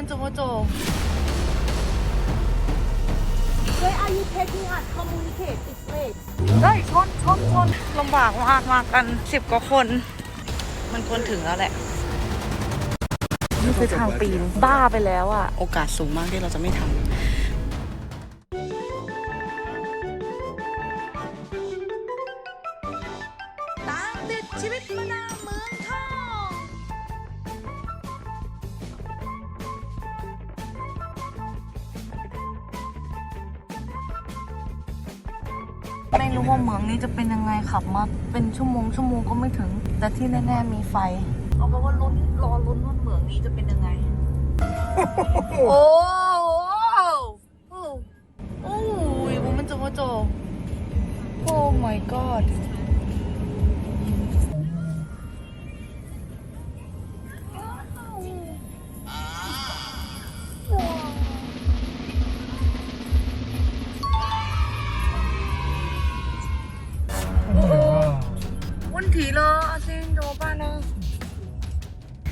มันโจโจ Where are you taking us? Communicate. It's late. เฮ้ยชนชนชนลำบากมากมากันสิบกว่าคน มันควรถึงแล้วแหละ นี่คือทางปีน บ้าไปแล้วอะโอกาสสูงมากที่เราจะไม่ทำตามติดชีวิตมานาวเมือ รู้ว่าเมืองนี้จะเป็นยังไงขับมาเป็นชั่วโมงชั่วโมงก็ไม่ถึง แต่ที่แน่ๆมีไฟเอาเป็นว่าลุ้นรอลุ้นว่าเมืองนี้จะเป็นยังไง โอ้โหโอ้โอ้ยมันโจโจโอ้ my god วันถีเลยอาซินโดบ้านเนอะ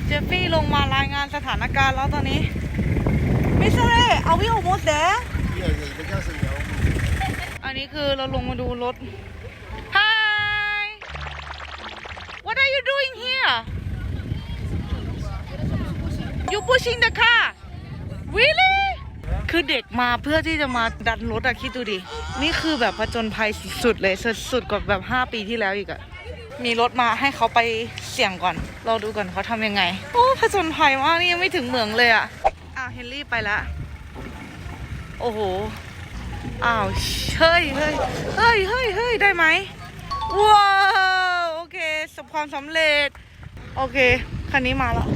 เจฟฟี่ลงมารายงานสถานการณ์แล้วตอนนี้มิสเตอร์เอาวิโอมดเดอันนี้คือเราลงมาดูรถ Hi What are you doing here You pushing the car Really คือเด็กมาเพื่อที่จะมาดันรถอะคิดดูดิ นี่คือแบบผจญภัยสุดๆเลย สุดๆกว่าแบบ 5 ปีที่แล้วอีกอะ มีรถมาให้เขาไปเสี่ยงก่อน เราดูก่อนเขาทำยังไง โอ้ผจญภัยมากนี่ยังไม่ถึงเหมืองเลยอะอ้าวเฮนรี่ไปละโอ้โห อ้าวเฮ้ยเฮ้ยเฮ้ยเฮ้ยเฮ้ยได้ไหมว้าวโอเคสบความสำเร็จ โอเค คันนี้มาแล้ว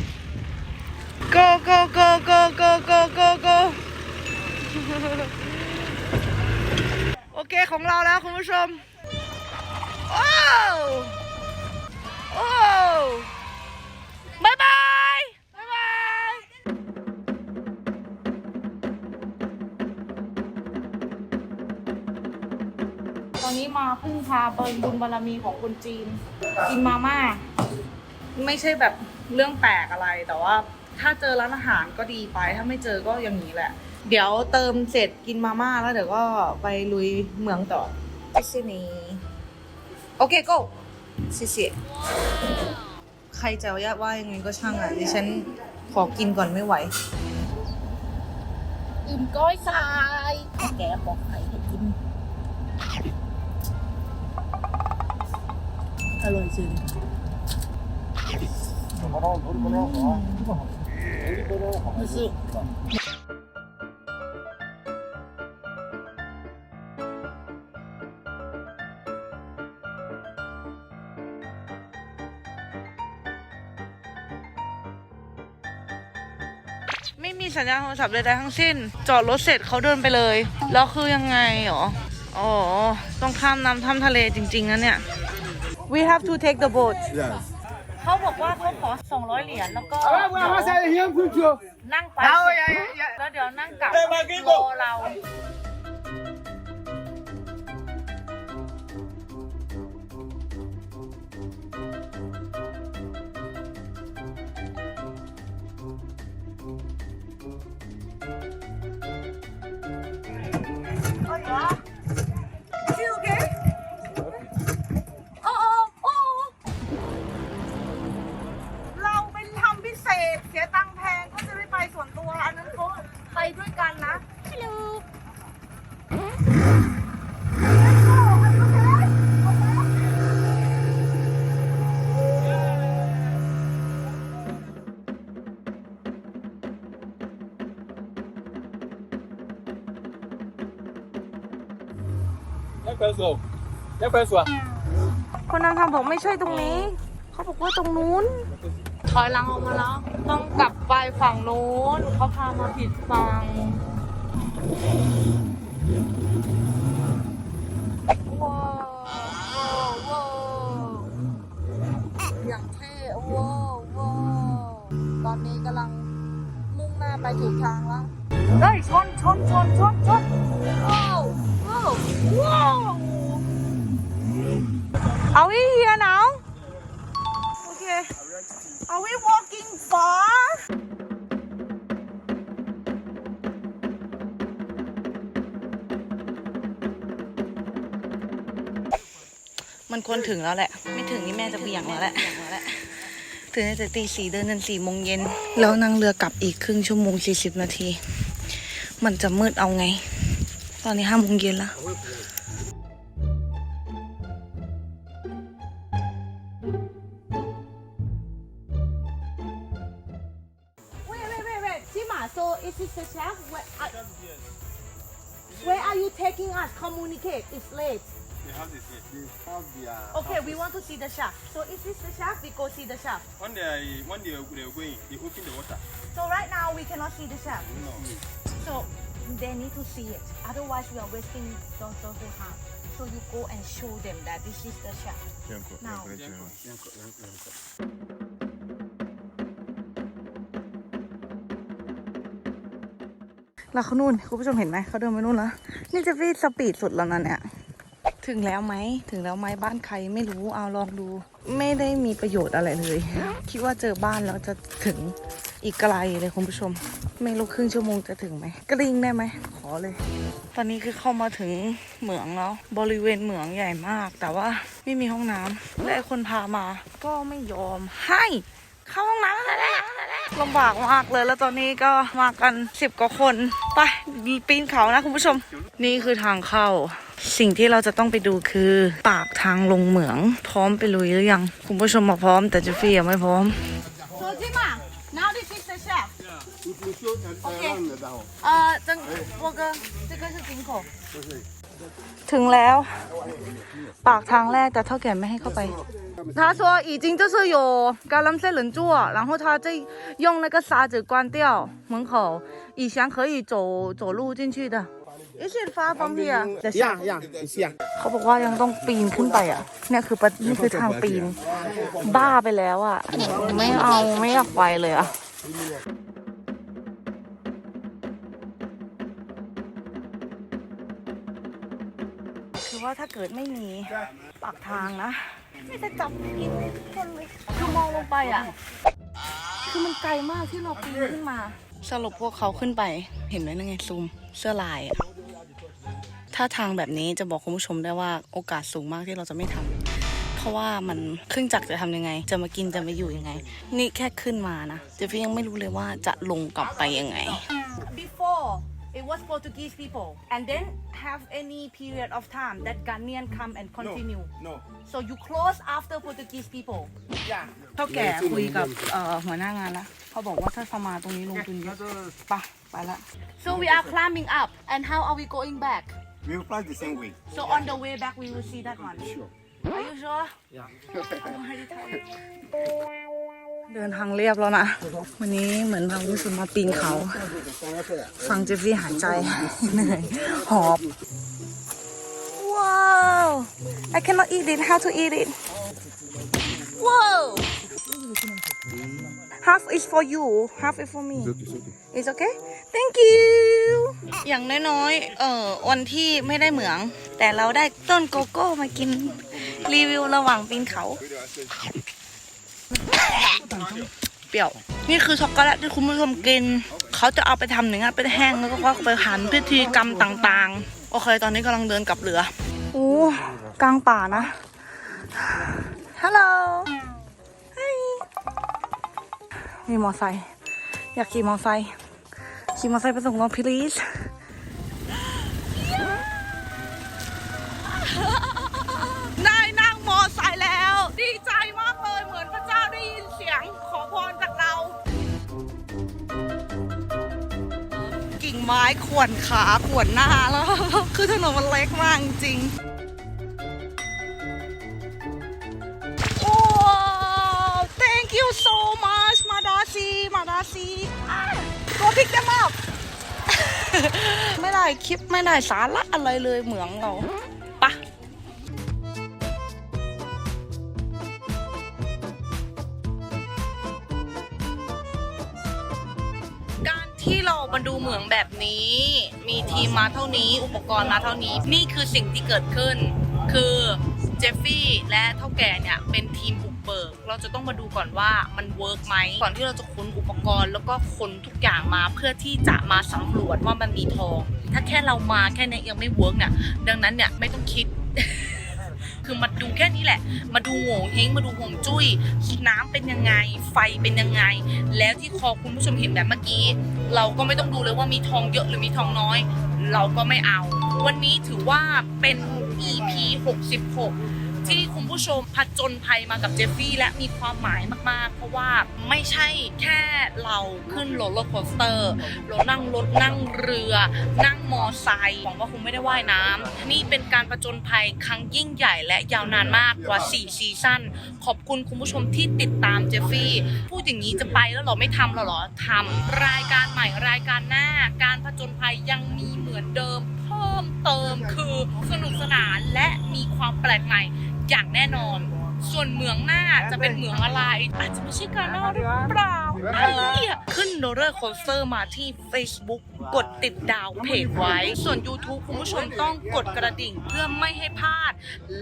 go go go go go go go go โอเคของเราแล้วคุณผู้ชม ว้าว ว้าวบายบายบายบายตอนนี้มาพึ่งพาบบุญบารมีของคนจีน กินมาม่า ไม่ใช่แบบเรื่องแปลกอะไรแต่ว่า ถ้าเจอร้านอาหารก็ดีไป ถ้าไม่เจอก็อย่างนี้แหละ เดี๋ยวเติมเสร็จกินมาม่าแล้วเดี๋ยวก็ไปลุยเมืองต่อที่ซินีโอเค go 谢谢ใครจะว่ายังไงก็ช่างอะดิฉันขอกินก่อนไม่ไหว อิ่มก้อยทราย แกบอกใครให้กิน อร่อยจริงไม่ใสัญญาณโทรศัพท์ใดๆทั้งสิ้น จอดรถเสร็จเขาเดินไปเลย แล้วคือยังไงหรออ๋อต้องข้ามน้ำท่ำทะเลจริงๆนะเนี่ย We have to take the boat Yes. เขาบอกว่าเขาขอ 200 เหรียญแล้วก็นั่งไปแล้วเดี๋ยวนั่งกลับรอเรา ด้วยกันนะฮัลโหลยัเป็ส่วนยังเป็นส่วนคนนำทางบอกไม่ใช่ตรงนี้ เขาบอกว่าตรงนู้น ถอยหลังออกมาแล้ว ต้องกลับไปฝั่งนู้นเขาพามาผิดฝั่งว้าวว้าวอย่างเท่ว้าวว้าวตอนนี้กำลังมุ่งหน้าไปถูกทางแล้วเฮ้ยชนชนชนชนชนว้าวว้าวว้าว Are we here now? Okay. Are we walking far? มันควรถึงแล้วแหละ ไม่ถึงนี่แม่จะเบี่ยงแล้วแหละถึงจะตีสี่เดินนันสี่โมงเย็น แล้วนั่งเรือกลับอีกครึ่งชั่วโมงสี่สิบนาที มันจะมืดเอาไง ตอนนี้ห้าโมงเย็นแล้ว wait. Sima, so is this the chef? Where are, where are you taking us? Communicate. It's late. They have this here. They have their. Okay, we want to see the chef. So is this the chef? We go see the chef. When they when they they are going, they open the water. So right now we cannot see the chef. No. So they need to see it. Otherwise we are wasting the, the whole time. So you go and show them that this is the chef. Now. แล้วเขานู่นคุณผู้ชมเห็นไหมเขาเดินไปนู่นแล้วนี่จะพี่สปีดสุดแล้วนะเนี่ยถึงแล้วไหมถึงแล้วไหมบ้านใครไม่รู้เอาลองดู ไม่ได้มีประโยชน์อะไรเลย คิดว่าเจอบ้านแล้วจะถึงอีกไกลเลยคุณผู้ชม ไม่รู้ครึ่งชั่วโมงจะถึงไหมกริ้งได้ไหมขอเลย ตอนนี้คือเข้ามาถึงเหมืองแล้วบริเวณเหมืองใหญ่มาก แต่ว่าไม่มีห้องน้ำและคนพามา ก็ไม่ยอมให้ เข้าห้องน้ำแล้ว ละลำบากมากเลยแล้วตอนนี้ก็มากันสิบกว่าคนไปปีนเขานะคุณผู้ชม นี่คือทางเข้า สิ่งที่เราจะต้องไปดูคือ ปากทางลงเหมือง พร้อมไปลุยหรือยัง คุณผู้ชมมาพร้อม แต่เจฟฟี่ยังไม่พร้อม So Sima, now this is the chef. If you show and Okay. around the down. 呃，真我哥，这个是井口。 ถึงแล้ว ปากทางแรกแต่เท่าแก่ไม่ให้เข้าไป 他说已经就是有橄榄色人做，然后他再用那个沙子关掉门口，以前可以走走路进去的。Is it far from here? Yeah, yeah, it's here. เขาบอกว่ายังต้องปีนขึ้นไปอ่ะ เนี่ยคือประนี่คือทางปีน บ้าไปแล้วอ่ะ ไม่เอาไม่อยากไปเลยอ่ะ คือว่าถ้าเกิดไม่มีปากทางนะ ไม่จะจับกินคนเลยคือมองลงไปอะ คือมันไกลมากที่เราปีนขึ้นมา สรุปพวกเขาขึ้นไป เห็นไหมนั่นไงซูม เสื้อลายอะถ้าทางแบบนี้จะบอกคุณผู้ชมได้ว่าโอกาสสูงมากที่เราจะไม่ทำเพราะว่ามันเครื่องจักรจะทำยังไง จะมากินจะมาอยู่ยังไง นี่แค่ขึ้นมานะเจฟฟี่ยังไม่รู้เลยว่าจะลงกลับไปยังไง Before it was Portuguese people, and then have any period of time that Ghanaian come and continue. No. So you close after Portuguese people. Yeah. เท่าแก่คุยกับเอ่อหัวหน้างานแล้วเขาบอกว่าถ้าสมาตรงนี้ลงทุนเยอะไปะไปละ So we are climbing up, and how are we going back? We will fly the same way. So on the way back, we will see that one. Sure. Are you sure? Yeah. I'm already tired. เดินทางเรียบแล้วนะ วันนี้เหมือนเรารู้สึกมาปีนเขา ฟังเจฟฟี่หายใจเหนื่อยหอบ ว้าว I cannot eat it how to eat it Whoa half is for you half is for me It's okay Thank you อย่างน้อยๆ เอ่อวันที่ไม่ได้เหมือง แต่เราได้ต้นโกโก้มากินรีวิวระหว่างปีนเขา เปรี้ยว นี่คือช็อกโกแลตที่คุณผู้ชมกิน เขาจะเอาไปทำอย่างเงี้ยเป็นแห้งแล้วก็ไปหั่นพิธีกรรมต่างๆ โอเค ตอนนี้กำลังเดินกลับเรือโอ้กลางป่านะ ฮัลโหลมีมอไซค์อยากขี่มอไซค์ขี่มอไซค์ไปส่งเรา please ได้ ไม้ข่วนขาข่วนหน้าแล้วคือถนนมันเล็กมากจริงโอ้ thank you so much มาดาซีมาดาซี go pick them up ไม่ได้คลิปไม่ได้สาระอะไรเลยเหมืองเรา มาดูเหมืองแบบนี้ มีทีมมาเท่านี้ อุปกรณ์มาเท่านี้ นี่คือสิ่งที่เกิดขึ้น คือเจฟฟี่และเท่าแก่เนี่ยเป็นทีมบุกเบิก เราจะต้องมาดูก่อนว่ามันเวิร์กไหมก่อนที่เราจะขนอุปกรณ์แล้วก็ขนทุกอย่างมาเพื่อที่จะมาสำรวจว่ามันมีทอง ถ้าแค่เรามาแค่เนี้ยยังไม่เวิร์กเนี่ย ดังนั้นเนี่ยไม่ต้องคิด คือมาดูแค่นี้แหละ มาดูโง่เฮงมาดูห่วงจุ้ย น้ำเป็นยังไง ไฟเป็นยังไง แล้วที่คอคุณผู้ชมเห็นแบบเมื่อกี้ เราก็ไม่ต้องดูเลยว่ามีทองเยอะหรือมีทองน้อย เราก็ไม่เอา วันนี้ถือว่าเป็น EP 66 ที่คุณผู้ชมผจญภัยมากับเจฟฟี่และมีความหมายมาก ๆ เพราะว่าไม่ใช่แค่เราขึ้นโรลเลอร์โคสเตอร์เรานั่งรถนั่งเรือ นั่งมอไซค์หวังว่าคงไม่ได้ว่ายน้ำนี่เป็นการผจญภัยครั้งยิ่งใหญ่และยาวนานมากกว่า 4 ซีซั่นขอบคุณคุณผู้ชมที่ติดตามเจฟฟี่พูดอย่างนี้จะไปแล้วเหรอไม่ทำแล้วเหรอทำรายการใหม่รายการหน้า การผจญภัยยังมีเหมือนเดิม เพิ่มเติมคือสนุกสนานและมีความแปลกใหม่ อย่างแน่นอน ส่วนเหมืองหน้าจะเป็นเหมืองอะไรอาจจะไม่ใช่การเล่าหรือเปล่าเอ้ยขึ้นโรลเลอร์โคสเตอร์มาที่ Facebook กดติดดาวเพจไว้ ส่วน YouTube คุณผู้ชมต้องกดกระดิ่งเพื่อไม่ให้พลาด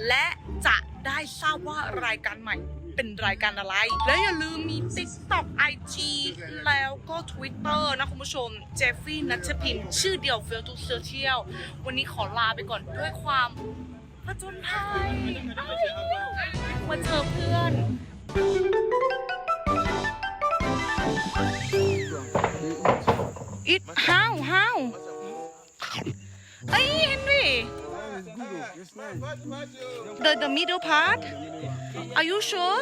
และจะได้ทราบว่ารายการใหม่เป็นรายการอะไร และอย่าลืมมี TikTok IG แล้วก็ Twitter นะคุณผู้ชม เจฟฟี่นัชพินชื่อเดียวเฟลทูโซเชียลวันนี้ขอลาไปก่อนด้วยความ ผจญภัยมาเจอเพื่อน It how how เอ้ยเฮนรี่ the the middle part Are you sure